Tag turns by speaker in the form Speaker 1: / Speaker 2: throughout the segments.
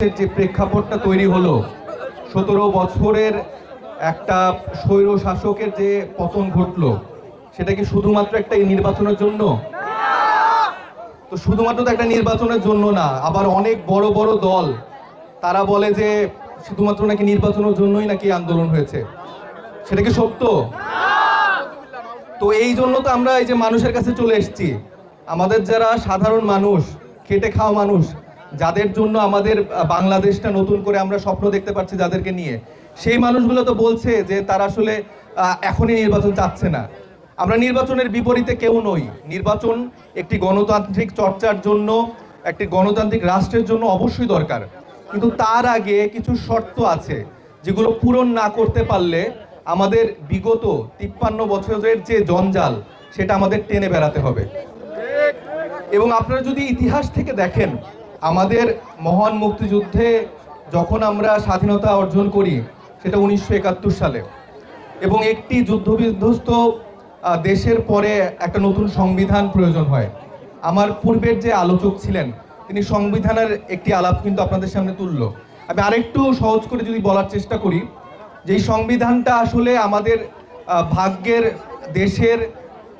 Speaker 1: যে প্রেক্ষাপটটা তৈরি হলো, সতেরো বছরের একটা স্বৈর শাসকের যে পতন ঘটলো, সেটা কি শুধুমাত্র একটা নির্বাচনের জন্য? তো শুধুমাত্র তো একটা নির্বাচনের জন্য না, আবার অনেক বড় বড় দল, তারা বলে যে শুধুমাত্র নাকি নির্বাচনের জন্যই নাকি আন্দোলন হয়েছে। সেটা কি সত্য? তো এই জন্য তো আমরা এই যে মানুষের কাছে চলে এসেছি। আমাদের যারা সাধারণ মানুষ, খেটে খাওয়া মানুষ যাদের জন্য আমাদের বাংলাদেশটা নতুন করে আমরা স্বপ্ন দেখতে পাচ্ছি যাদেরকে নিয়ে। সেই মানুষগুলো তো বলছে যে তারা আসলে এখনই নির্বাচন চাচ্ছে না। আমরা নির্বাচনের বিপরীতে কেউ নই। নির্বাচন একটি গণতান্ত্রিক চর্চার জন্য, একটি গণতান্ত্রিক রাষ্ট্রের জন্য অবশ্যই দরকার। কিন্তু তার আগে কিছু শর্ত আছে, যেগুলো পূরণ না করতে পারলে আমাদের বিগত তিপ্পান্ন বছরের যে জঞ্জাল, সেটা আমাদের টেনে বেড়াতে হবে। এবং আপনারা যদি ইতিহাস থেকে দেখেন আমাদের মহান মুক্তিযুদ্ধে যখন আমরা স্বাধীনতা অর্জন করি, সেটা উনিশশো একাত্তর সালে। এবং একটি যুদ্ধবিধ্বস্ত দেশের পরে একটা নতুন সংবিধান প্রয়োজন হয়। আমার পূর্বের যে আলোচক ছিলেন, তিনি সংবিধানের একটি আলাপ কিন্তু আপনাদের সামনে তুলল। আমি আরেকটু সহজ করে যদি বলার চেষ্টা করি, যে এই সংবিধানটা আসলে আমাদের ভাগ্যের, দেশের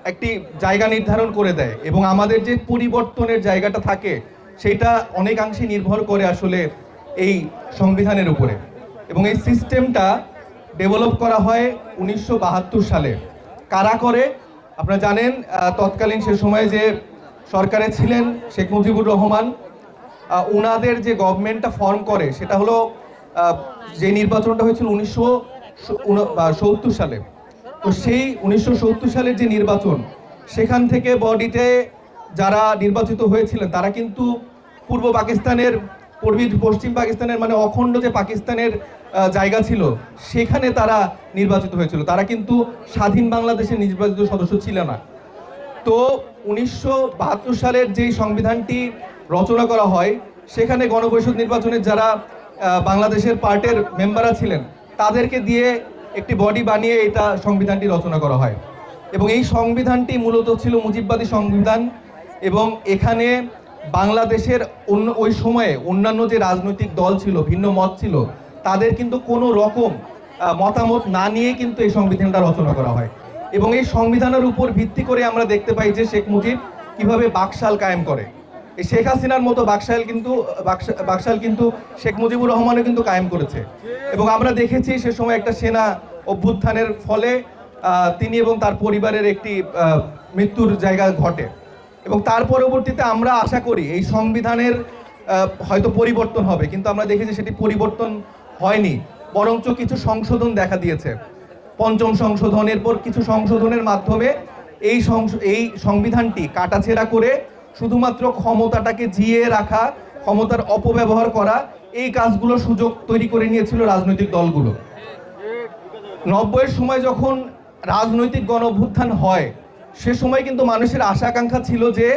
Speaker 1: একটি জায়গা নির্ধারণ করে দেয় এবং আমাদের যে পরিবর্তনের জায়গাটা থাকে সেটা অনেকাংশে নির্ভর করে আসলে এই সংবিধানের উপরে। এবং এই সিস্টেমটা ডেভেলপ করা হয় উনিশশো বাহাত্তর সালে। কারা করে? আপনারা জানেন তৎকালীন সে সময় যে সরকারে ছিলেন শেখ মুজিবুর রহমান আহ, উনাদের যে গভর্নমেন্টটা ফর্ম করে সেটা হলো যে নির্বাচনটা হয়েছিল উনিশশো সত্তর সালে। তো সেই উনিশশো সত্তর সালের যে নির্বাচন সেখান থেকে বডিতে যারা নির্বাচিত হয়েছিলেন তারা কিন্তু পূর্ব পাকিস্তানের, পূর্বী পশ্চিম পাকিস্তানের মানে অখণ্ড যে পাকিস্তানের জায়গা ছিল, সেখানে তারা নির্বাচিত হয়েছিল। তারা কিন্তু স্বাধীন বাংলাদেশের নির্বাচিত সদস্য ছিল না। তো উনিশশো বাহাত্তর সালের যেই সংবিধানটি রচনা করা হয়, সেখানে গণপরিষদ নির্বাচনের যারা বাংলাদেশের পার্টের মেম্বাররা ছিলেন, তাদেরকে দিয়ে একটি বডি বানিয়ে এটা সংবিধানটি রচনা করা হয়। এবং এই সংবিধানটি মূলত ছিল মুজিববাদী সংবিধান এবং এখানে বাংলাদেশের অন্য ওই সময়ে অন্যান্য যে রাজনৈতিক দল ছিল, ভিন্ন মত ছিল, তাদের কিন্তু কোনো রকম মতামত না নিয়ে কিন্তু এই সংবিধানটা রচনা করা হয়। এবং এই সংবিধানের উপর ভিত্তি করে আমরা দেখতে পাই যে শেখ মুজিব কীভাবে বাকশাল কায়েম করে। এই শেখ হাসিনার মতো বাকশাল কিন্তু, বাকশা- বাকশাল কিন্তু শেখ মুজিবুর রহমানও কিন্তু কায়েম করেছে। এবং আমরা দেখেছি সে সময় একটা সেনা অভ্যুত্থানের ফলে তিনি এবং তার পরিবারের একটি মৃত্যুর জায়গা ঘটে। এবং তার পরবর্তীতে আমরা আশা করি এই সংবিধানের হয়তো পরিবর্তন হবে, কিন্তু আমরা দেখেছি সেটি পরিবর্তন হয়নি। বরঞ্চ কিছু সংশোধন দেখা দিয়েছে। পঞ্চম সংশোধনের পর কিছু সংশোধনের মাধ্যমে এই এই সংবিধানটি কাটাছেড়া করে শুধুমাত্র ক্ষমতাটাকে জিয়ে রাখা, ক্ষমতার অপব্যবহার করা, এই কাজগুলো সুযোগ তৈরি করে নিয়েছিল রাজনৈতিক দলগুলো। নব্বইয়ের সময় যখন রাজনৈতিক গণ অভ্যুত্থান হয় সে সময় কিন্তু মানুষের আশা আকাঙ্ক্ষা ছিল যে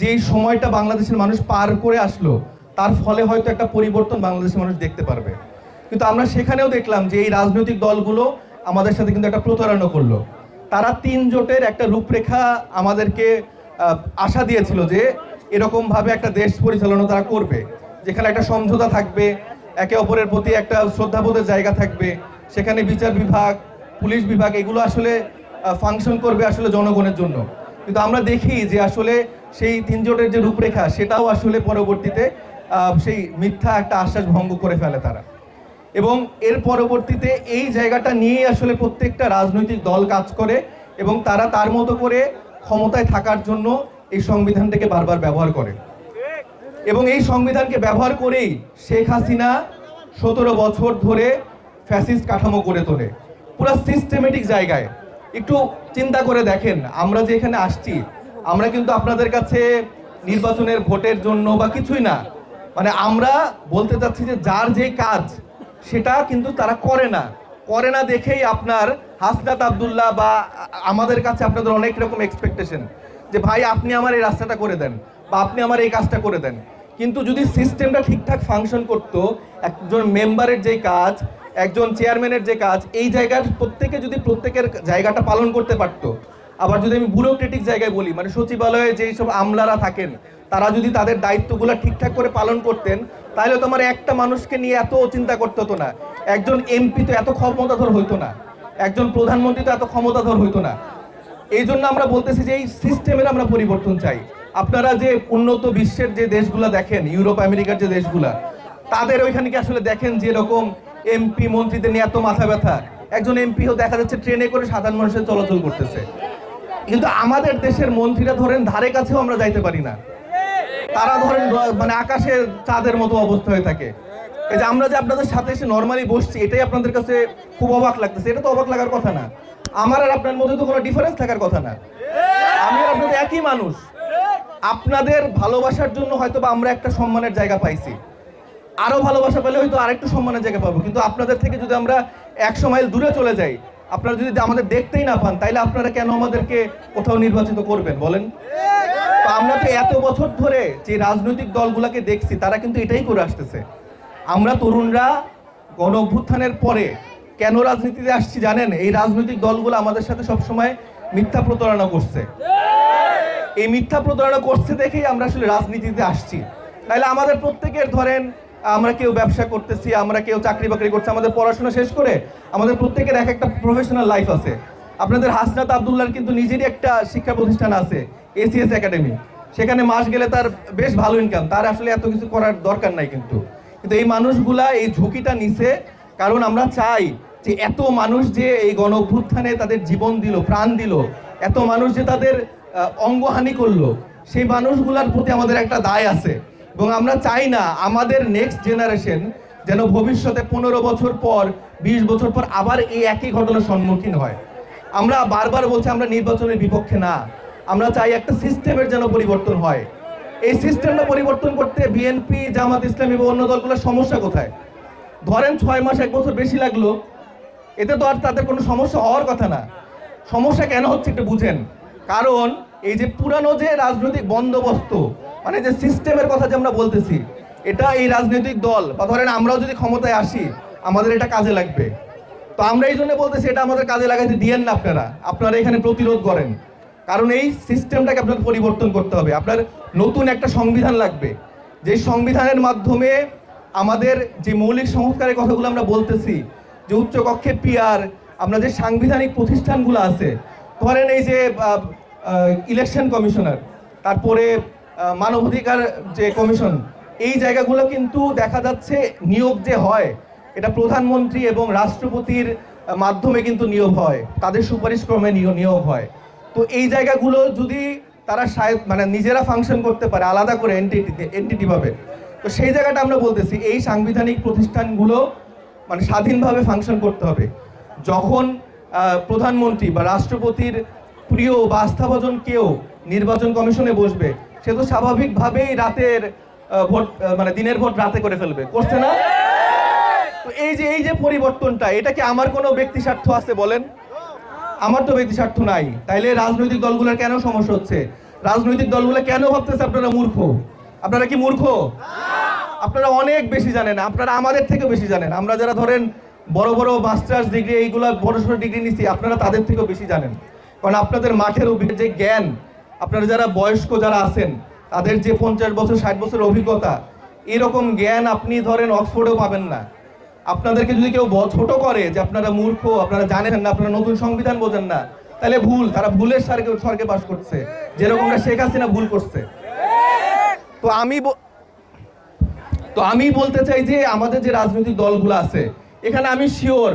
Speaker 1: যেই সময়টা বাংলাদেশের মানুষ পার করে আসলো, তার ফলে হয়তো একটা পরিবর্তন বাংলাদেশের মানুষ দেখতে পারবে। কিন্তু আমরা সেখানেও দেখলাম যে এই রাজনৈতিক দলগুলো আমাদের সাথে কিন্তু একটা প্রতারণা করল। তারা তিন জোটের একটা রূপরেখা আমাদেরকে আশা দিয়েছিল যে এরকমভাবে একটা দেশ পরিচালনা তারা করবে, যেখানে একটা সমঝোতা থাকবে, একে অপরের প্রতি একটা শ্রদ্ধাবোধের জায়গা থাকবে, সেখানে বিচার বিভাগ, পুলিশ বিভাগ, এগুলো আসলে ফাংশন করবে আসলে জনগণের জন্য। কিন্তু আমরা দেখি যে আসলে সেই তিন জোটের যে রূপরেখা, সেটাও আসলে পরবর্তীতে সেই মিথ্যা একটা আশ্বাস ভঙ্গ করে ফেলে তারা। এবং এর পরবর্তীতে এই জায়গাটা নিয়ে আসলে প্রত্যেকটা রাজনৈতিক দল কাজ করে এবং তারা তার মতো করে ক্ষমতায় থাকার জন্য এই সংবিধানটাকে বারবার ব্যবহার করে। এবং এই সংবিধানকে ব্যবহার করেই শেখ হাসিনা সতেরো বছর ধরে ফ্যাসিস্ট কাঠামো গড়ে তোলে। পুরো সিস্টেমেটিক জায়গায়। একটু চিন্তা করে দেখেন, আমরা যে এখানে আসছি, আমরা কিন্তু আপনাদের কাছে নির্বাচনের ভোটের জন্য বা কিছুই না। মানে আমরা বলতে চাচ্ছি যে যার যে কাজ, সেটা কিন্তু তারা করে না। করে না দেখেই আপনার হাসনাত আবদুল্লাহ বা আমাদের কাছে আপনাদের অনেক রকম এক্সপেকটেশন যে ভাই, আপনি আমার এই রাস্তাটা করে দেন বা আপনি আমার এই কাজটা করে দেন। কিন্তু যদি সিস্টেমটা ঠিকঠাক ফাংশন করতো, একজন মেম্বারের যে কাজ একজন চেয়ারম্যানের যে কাজ, এই জায়গার প্রত্যেকে যদি প্রত্যেকের জায়গাটা পালন করতে পারতো, আবার যদি আমি ব্যুরোক্রেটিক জায়গায় বলি মানে সচিবালয়ে যেই সব আমলারা থাকেন, তারা যদি তাদের দায়িত্বগুলো ঠিকঠাক করে পালন করতেন, তাহলে তো আমার একটা মানুষকে নিয়ে এত চিন্তা করতে হতো না। একজন এমপি তো এত ক্ষমতাধর হইতো না। একজন প্রধানমন্ত্রী তো এত ক্ষমতাধর হইতো না। এই জন্য আমরা বলতেছি যে এই সিস্টেমের আমরা পরিবর্তন চাই। আপনারা যে উন্নত বিশ্বের যে দেশগুলা দেখেন, ইউরোপ, আমেরিকার যে দেশগুলা, তাদের ওইখানে কি আসলে দেখেন যে এরকম এমপি মন্ত্রীদের নিয়ে এত মাথা ব্যথা। একজন এমপিও দেখা যাচ্ছে ট্রেনে করে সাধারণ মানুষের চলাচল করতেছে। কিন্তু আমাদের দেশের মন্ত্রীরা ধরেন ধারে কাছেও আমরা যাইতে পারি না। তারা ধরেন মানে আকাশে চাঁদের মতো অবস্থা হয়ে থাকে। এই যে আমরা যে আপনাদের সাথে এসে নর্মালি বসছি, এটাই আপনাদের কাছে খুব অবাক লাগতেছে। এটা তো অবাক লাগার কথা না। আমার আর আপনার মধ্যে তো কোনো ডিফারেন্স থাকার কথা না। আমি আর আপনাদের একই মানুষ। আপনাদের ভালোবাসার জন্য হয়তো বা আমরা একটা সম্মানের জায়গা পাইছি। আরও ভালোবাসা পেলে হয়তো আরেকটু সম্মানের জায়গা পাবো। কিন্তু আপনাদের থেকে যদি আমরা একশো মাইল দূরে চলে যাই, আপনারা যদি আমাদের দেখতেই না পান, তাইলে আপনারা কেন আমাদেরকে কোথাও নির্বাচিত করবেন বলেন? আমরা তো এত বছর ধরে যে রাজনৈতিক দলগুলোকে দেখছি, তারা কিন্তু এটাই করে আসতেছে। আমরা তরুণরা গণ অভ্যুত্থানের পরে কেন রাজনীতিতে আসছি জানেন? এই রাজনৈতিক দলগুলো আমাদের সাথে সবসময় মিথ্যা প্রতারণা করছে। এই মিথ্যা প্রতারণা করছে দেখেই আমরা আসলে রাজনীতিতে আসছি। তাহলে আমাদের প্রত্যেকের ধরেন আমরা কেউ ব্যবসা করতেছি, আমরা কেউ চাকরি বাকরি করছি, আমাদের পড়াশোনা শেষ করে আমাদের প্রত্যেকের এক একটা প্রফেশনাল লাইফ আছে। আপনাদের হাসনাত আবদুল্লাহর কিন্তু নিজেরই একটা শিক্ষা প্রতিষ্ঠান আছে এসিএস একাডেমি সেখানে মাস গেলে তার বেশ ভালো ইনকাম তার আসলে এত কিছু করার দরকার নাই কিন্তু। কিন্তু এই মানুষগুলা এই ঝুঁকিটা নিছে, কারণ আমরা চাই যে এত মানুষ যে এই গণ অভ্যুত্থানে তাদের জীবন দিল, প্রাণ দিল, এত মানুষ যে তাদের অঙ্গহানি করল, সেই মানুষগুলার প্রতি আমাদের একটা দায় আছে। এবং আমরা চাই না আমাদের নেক্সট জেনারেশন যেন ভবিষ্যতে পনেরো বছর পর, বিশ বছর পর আবার এই একই ঘটনার সম্মুখীন হয়। আমরা বারবার বলছি, আমরা নির্বাচনের বিপক্ষে না। আমরা চাই একটা সিস্টেমের যেন পরিবর্তন হয়। এই সিস্টেমটা পরিবর্তন করতে বিএনপি জামাত ইসলামী বা অন্য দলগুলোর সমস্যা কোথায়? ধরেন ছয় মাস, এক বছর বেশি লাগল। এতে তো আর তাদের কোনো সমস্যা হওয়ার কথা না। সমস্যা কেন হচ্ছে একটু বুঝেন। কারণ এই যে পুরানো যে রাজনৈতিক বন্দোবস্ত মানে যে সিস্টেমের কথা যে আমরা বলতেছি, এটা এই রাজনৈতিক দল, বা ধরেন আমরাও যদি ক্ষমতায় আসি, আমাদের এটা কাজে লাগবে। তো আমরা এই জন্য বলতেছি, এটা আমাদের কাজে লাগাইতে দিয়েন না আপনারা। আপনারা এখানে প্রতিরোধ করেন। কারণ এই সিস্টেমটাকে আপনার পরিবর্তন করতে হবে। আপনার নতুন একটা সংবিধান লাগবে। যে সংবিধানের মাধ্যমে আমাদের যে মৌলিক সংস্কারের কথাগুলো আমরা বলতেছি, যে উচ্চকক্ষে পিয়ার আমরা যে সাংবিধানিক প্রতিষ্ঠানগুলো আছে, ধরেন এই যে ইলেকশন কমিশনার তারপরে মানবাধিকার যে কমিশন, এই জায়গাগুলো কিন্তু দেখা যাচ্ছে নিয়োগ যে হয়, এটা প্রধানমন্ত্রী এবং রাষ্ট্রপতির মাধ্যমে কিন্তু নিয়োগ হয়, তাদের সুপারিশ ক্রমে নিয়োগ হয়। তো এই জায়গাগুলো যদি তারা মানে নিজেরা ফাংশন করতে পারে, আলাদা করে এনটিটিতে এনটিটি ভাবে, তো সেই জায়গাটা আমরা বলতেছি, এই সাংবিধানিক প্রতিষ্ঠানগুলো মানে স্বাধীনভাবে ফাংশন করতে হবে। যখন প্রধানমন্ত্রী বা রাষ্ট্রপতির প্রিয় বা আস্থাভাজন কেউ নির্বাচন কমিশনে বসবে সে তো স্বাভাবিকভাবেই রাতের ভোট মানে দিনের ভোট রাতে করে ফেলবে। করছে না? তো এই যে এই যে পরিবর্তনটা, এটা কি আমার কোনো ব্যক্তি স্বার্থ আছে বলেন? আমার তো ব্যক্তি স্বার্থ নাই। তাইলে রাজনৈতিক দলগুলোর কেন সমস্যা হচ্ছে? রাজনৈতিক দলগুলো কেন ভাবতেছে আপনারা মূর্খ? আপনারা কি মূর্খ? আপনারা অনেক বেশি জানেন, আপনারা আমাদের থেকে বেশি জানেন। আমরা যারা ধরেন বড় বড় মাস্টার্স ডিগ্রি, এইগুলো বড় সড়ো ডিগ্রি নিছি, আপনারা তাদের থেকেও বেশি জানেন। কারণ আপনাদের মাঠের অভি- যে জ্ঞান আপনারা যারা বয়স্ক যারা আছেন, তাদের যে পঞ্চাশ বছর, ষাট বছর অভিজ্ঞতা, এরকম জ্ঞান আপনি ধরেন অক্সফোর্ডেও পাবেন না। আপনাদেরকে যদি কেউ ছোট করে যে আপনারা মূর্খ, আপনারা জানেন না, আপনারা নতুন সংবিধান বোঝেন না, তাহলে ভুল, তারা ভুলের স্বর্গে স্বর্গে বাস করছে। যেরকমটা শেখ হাসিনা ভুল করছে। তো আমি তো আমি বলতে চাই যে আমাদের যে রাজনৈতিক দলগুলো আছে, এখানে আমি শিওর,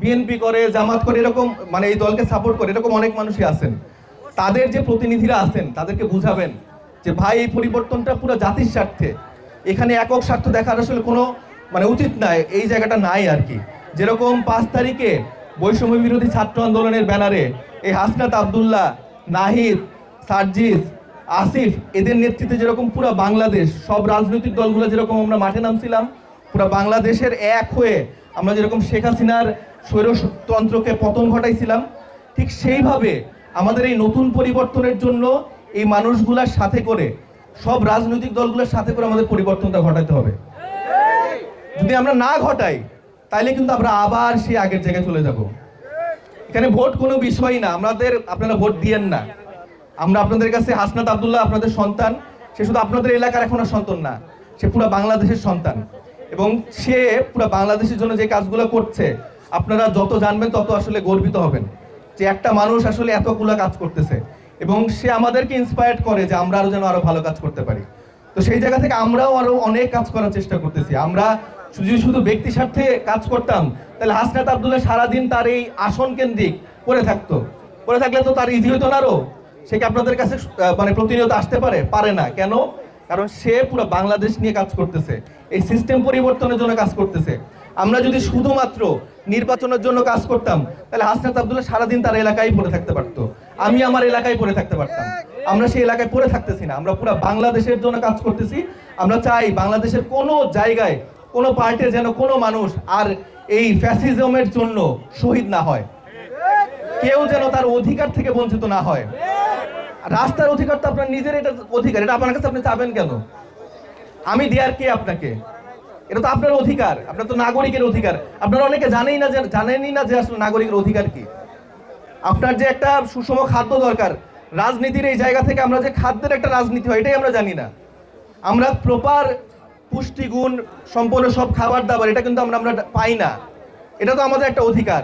Speaker 1: বিএনপি করে, জামাত করে, এরকম মানে এই দলকে সাপোর্ট করে, এরকম অনেক মানুষই আছেন। তাদের যে প্রতিনিধিরা আছেন, তাদেরকে বুঝাবেন যে ভাই, এই পরিবর্তনটা পুরো জাতির স্বার্থে। এখানে একক স্বার্থ দেখার আসলে কোনো মানে উচিত নাই, এই জায়গাটা নাই আর কি। যেরকম পাঁচ তারিখে বৈষম্য বিরোধী ছাত্র আন্দোলনের ব্যানারে এই হাসনাত আবদুল্লাহ, নাহিদ, সার্জিস, আসিফ, এদের নেতৃত্বে যেরকম পুরো বাংলাদেশ, সব রাজনৈতিক দলগুলো যেরকম আমরা মাঠে নামছিলাম, পুরো বাংলাদেশের এক হয়ে আমরা যেরকম শেখ হাসিনার স্বৈরতন্ত্রকে পতন ঘটাইছিলাম, ঠিক সেইভাবে আমাদের এই নতুন পরিবর্তনের জন্য এই মানুষগুলার সাথে করে, সব রাজনৈতিক দলগুলোর সাথে করে আমাদের পরিবর্তনটা ঘটাতে হবে। যদি আমরা না ঘটাই, তাইলে কিন্তু আমরা আবার সেই আগের জায়গায় চলে যাব। এখানে ভোট কোনো বিষয়ই না, আমাদের, আপনারা ভোট দিয়েন না। আমরা আপনাদের কাছে, হাসনাত আবদুল্লাহ আপনাদের সন্তান, সে শুধু আপনাদের এলাকার এখন সন্তান না, সে পুরো বাংলাদেশের সন্তান। এবং সে পুরো বাংলাদেশের জন্য যে কাজগুলো করছে, আপনারা যত জানবেন তত আসলে গর্বিত হবেন। যে একটা মানুষ আসলে এতগুলো কাজ করতেছে এবং সে আমাদেরকে ইন্সপায়ার্ড করে যে আমরা আরও যেন আরও ভালো কাজ করতে পারি। তো সেই জায়গা থেকে আমরাও আরও অনেক কাজ করার চেষ্টা করতেছি। আমরা শুধু শুধু ব্যক্তি স্বার্থে কাজ করতাম, তাহলে হাসনাত আব্দুল্লাহ সারাদিন তার এই আসন কেন্দ্রিক করে থাকতো। করে থাকলে তো তার ইজি হতো না আরও। সে কি আপনাদের কাছে মানে প্রতিনিয়ত আসতে পারে? পারে না। কেন? কারণ সে পুরো বাংলাদেশ নিয়ে কাজ করতেছে। এই সিস্টেম পরিবর্তনের জন্য কাজ করতেছে। আমরা যদি শুধুমাত্র নির্বাচনের জন্য কাজ করতাম, তাহলে হাসনাত আবদুল্লাহ সারাদিন তার এলাকায় পড়ে থাকতে পারতো। আমি আমার এলাকায় পড়ে থাকতে পারতাম। আমরা সেই এলাকায় পড়ে থাকতেছি না, আমরা পুরো বাংলাদেশের জন্য কাজ করতেছি। আমরা চাই বাংলাদেশের কোনো জায়গায়, কোনো পার্টির যেন কোনো মানুষ আর এই ফ্যাসিজমের জন্য শহীদ না হয়। কেউ যেন তার অধিকার থেকে বঞ্চিত না হয়। রাস্তার অধিকার তো আপনার নিজের এটা অধিকার, এটা আপনার কাছে আপনি চাবেন কেন? আমি দেয়ার কে আপনাকে? এটা তো আপনার অধিকার, আপনার তো নাগরিকের অধিকার। আপনারা অনেকে জানেই না যে, জানেনই না যে আসলে নাগরিকের অধিকার কি। আপনার যে একটা সুষম খাদ্য দরকার, রাজনীতির এই জায়গা থেকে আমরা যে খাদ্যের একটা রাজনীতি হয়, এটাই আমরা জানি না। আমরা প্রপার পুষ্টিগুণ সম্পন্ন সব খাবার, দাবার, এটা কিন্তু আমরা আমরা পাই না। এটা তো আমাদের একটা অধিকার।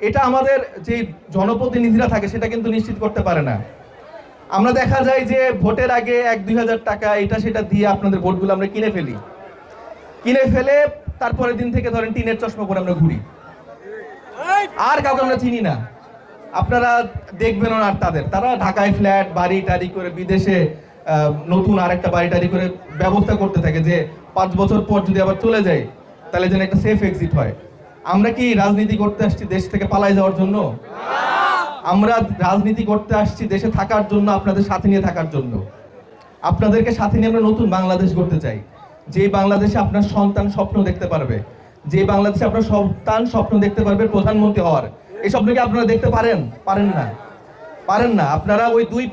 Speaker 1: এটা আমাদের যে জনপ্রতিনিধিরা থাকে, সেটা কিন্তু নিশ্চিত করতে পারে না। আমরা দেখা যায় যে ভোটের আগে এক দুই হাজার টাকা, এটা, সেটা দিয়ে আপনাদের ভোটগুলো আমরা কিনে ফেলি। কিনে ফেলে তারপরের দিন থেকে ধরেন টিনের চশমা পরে আমরা ঘুরি। আর কাউকে আমরা চিনি না। আপনারা দেখবেন আর তাদের। তারা ঢাকায় ফ্ল্যাট, বাড়ি টাড়ি করে বিদেশে নতুন আর একটা বাড়ি টাড়ি করে ব্যবস্থা করতে থাকে যে পাঁচ বছর পর যদি আবার চলে যায়, তাহলে যেন একটা সেফ এক্সিট হয়। আমরা কি রাজনীতি করতে আসছি দেশ থেকে পালাই যাওয়ার জন্য? আমরা রাজনীতি করতে আসছি দেশে থাকার জন্য, আপনাদের সাথে নিয়ে থাকার জন্য। আপনাদেরকে সাথে নিয়ে আমরা নতুন বাংলাদেশ গড়তে চাই। যে বাংলাদেশে আপনার সন্তান স্বপ্ন দেখতে পারবে, যে বাংলাদেশে আপনার সন্তান স্বপ্ন দেখতে পারবে প্রধানমন্ত্রী হওয়ার, এই স্বপ্ন কি আপনারা দেখতে পারেন? পারেন না। পারেন না। আপনারা ওই দুই